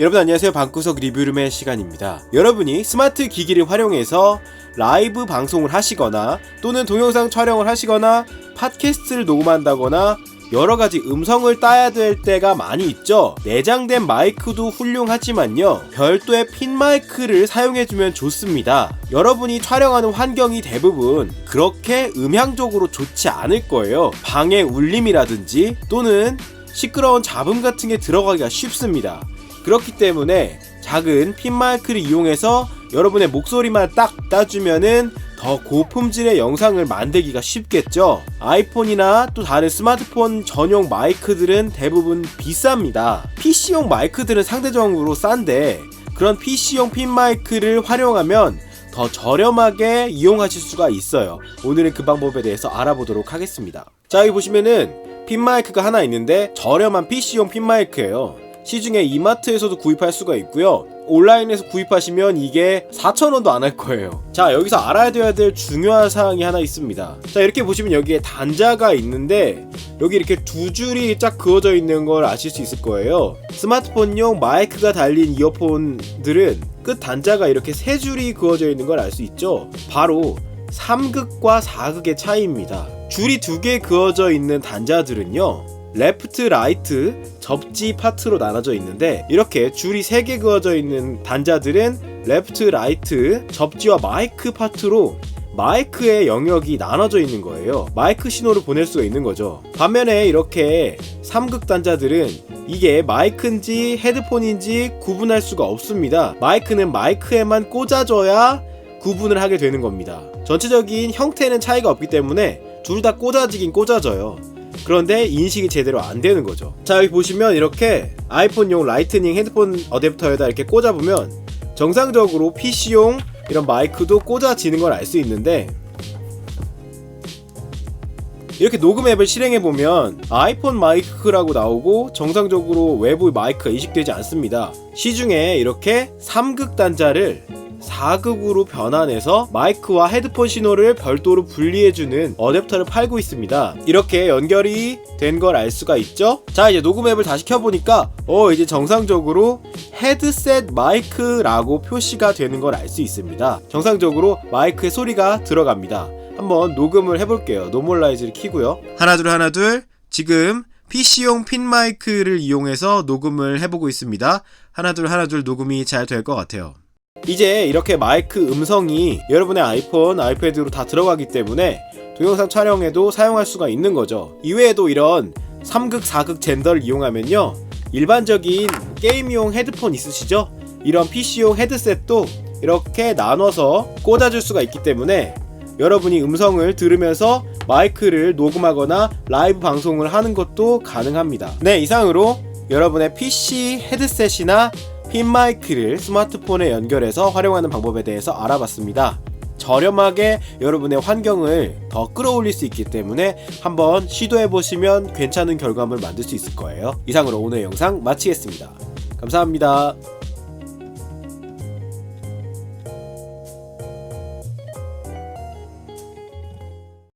여러분 안녕하세요. 방구석 리뷰룸의 시간입니다. 여러분이 스마트 기기를 활용해서 라이브 방송을 하시거나 또는 동영상 촬영을 하시거나 팟캐스트를 녹음한다거나 여러 가지 음성을 따야 될 때가 많이 있죠. 내장된 마이크도 훌륭하지만요. 별도의 핀 마이크를 사용해주면 좋습니다. 여러분이 촬영하는 환경이 대부분 그렇게 음향적으로 좋지 않을 거예요. 방해 울림이라든지 또는 시끄러운 잡음 같은 게 들어가기가 쉽습니다 그렇기 때문에 작은 핀 마이크를 이용해서 여러분의 목소리만 딱 따주면은 더 고품질의 영상을 만들기가 쉽겠죠. 아이폰이나 또 다른 스마트폰 전용 마이크들은 대부분 비쌉니다. PC용 마이크들은 상대적으로 싼데 그런 PC용 핀 마이크를 활용하면 더 저렴하게 이용하실 수가 있어요. 오늘은 그 방법에 대해서 알아보도록 하겠습니다. 자, 여기 보시면은 핀 마이크가 하나 있는데 저렴한 PC용 핀 마이크예요. 시중에 이마트에서도 구입할 수가 있고요. 온라인에서 구입하시면 이게 4,000원도 안 할 거예요. 자, 여기서 알아야 돼야 될 중요한 사항이 하나 있습니다. 자, 이렇게 보시면 여기에 단자가 있는데 여기 이렇게 두 줄이 쫙 그어져 있는 걸 아실 수 있을 거예요. 스마트폰용 마이크가 달린 이어폰들은 끝 단자가 이렇게 세 줄이 그어져 있는 걸 알 수 있죠. 바로 3극과 4극의 차이입니다. 줄이 두 개 그어져 있는 단자들은요. 레프트, 라이트, 접지 파트로 나눠져 있는데 이렇게 줄이 세개 그어져 있는 단자들은 레프트, 라이트, 접지와 마이크 파트로 마이크의 영역이 나눠져 있는 거예요. 마이크 신호를 보낼 수가 있는 거죠. 반면에 이렇게 삼극 단자들은 이게 마이크인지 헤드폰인지 구분할 수가 없습니다. 마이크는 마이크에만 꽂아줘야 구분을 하게 되는 겁니다. 전체적인 형태는 차이가 없기 때문에 둘 다 꽂아지긴 꽂아져요. 그런데 인식이 제대로 안 되는 거죠. 자, 여기 보시면 이렇게 아이폰용 라이트닝 헤드폰 어댑터에다 이렇게 꽂아보면 정상적으로 PC용 이런 마이크도 꽂아지는 걸 알 수 있는데 이렇게 녹음 앱을 실행해 보면 아이폰 마이크라고 나오고 정상적으로 외부 마이크가 인식되지 않습니다. 시중에 이렇게 3극 단자를 4극으로 변환해서 마이크와 헤드폰 신호를 별도로 분리해주는 어댑터를 팔고 있습니다. 이렇게 연결이 된 걸 알 수가 있죠? 자, 이제 녹음 앱을 다시 켜보니까, 어, 이제 정상적으로 헤드셋 마이크라고 표시가 되는 걸 알 수 있습니다. 정상적으로 마이크의 소리가 들어갑니다. 한번 녹음을 해볼게요. 노멀라이즈를 키고요. 하나, 둘, 하나, 둘. 지금 PC용 핀 마이크를 이용해서 녹음을 해보고 있습니다. 하나, 둘, 하나, 둘 녹음이 잘 될 것 같아요. 이제 이렇게 마이크 음성이 여러분의 아이폰, 아이패드로 다 들어가기 때문에 동영상 촬영에도 사용할 수가 있는 거죠. 이외에도 이런 3극, 4극 젠더를 이용하면요. 일반적인 게임용 헤드폰 있으시죠? 이런 PC용 헤드셋도 이렇게 나눠서 꽂아줄 수가 있기 때문에 여러분이 음성을 들으면서 마이크를 녹음하거나 라이브 방송을 하는 것도 가능합니다. 네, 이상으로 여러분의 PC 헤드셋이나 핀 마이크를 스마트폰에 연결해서 활용하는 방법에 대해서 알아봤습니다. 저렴하게 여러분의 환경을 더 끌어올릴 수 있기 때문에 한번 시도해 보시면 괜찮은 결과물 만들 수 있을 거예요. 이상으로 오늘 영상 마치겠습니다. 감사합니다.